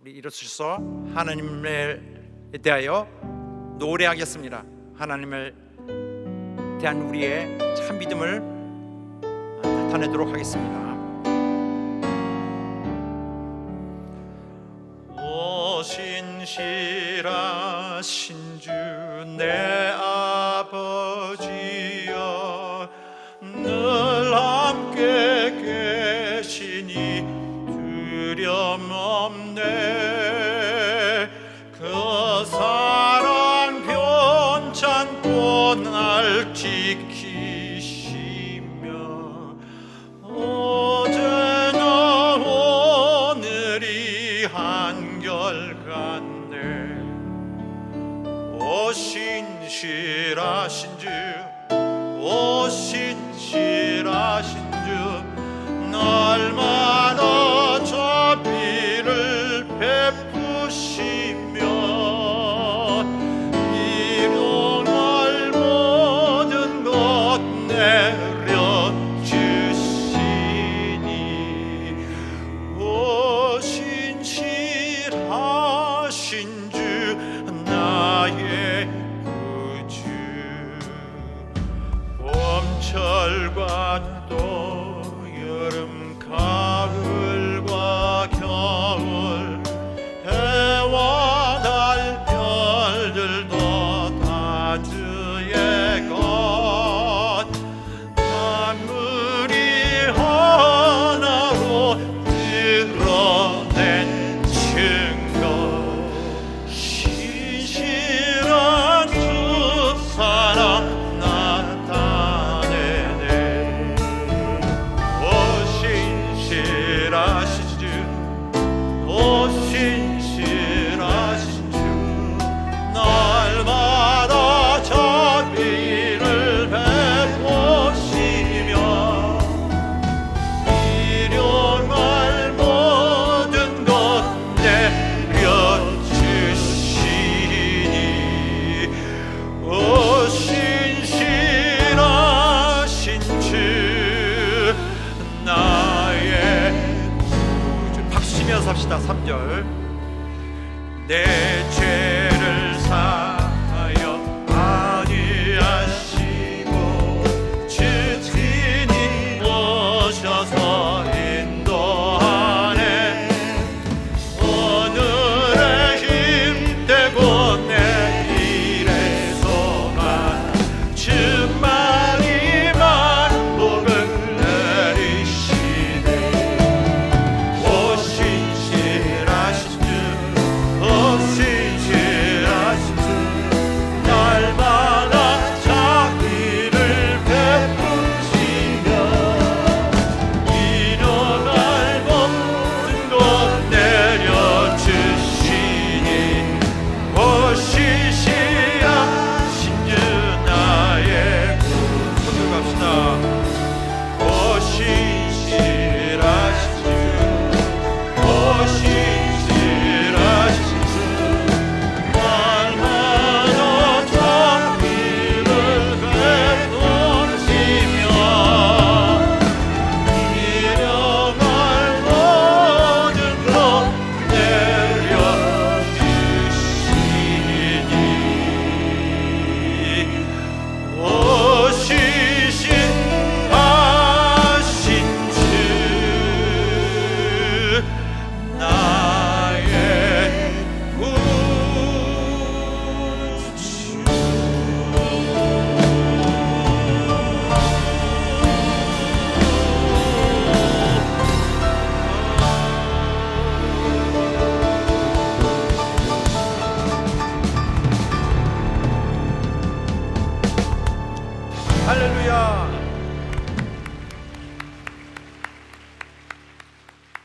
우리 일어서셔서 하나님에 대하여 노래하겠습니다. 하나님을 대한 우리의 참 믿음을 나타내도록 하겠습니다. 오 신실하신 주 내 아버지여 신실하신즉 오 신실하신즉 날마다 자비를 베푸시며 일용할 모든 것 내려 주시니. 오 신실하신 주 나의 봄철과 또 여름 합시다. 3절. 내 죄. 할렐루야.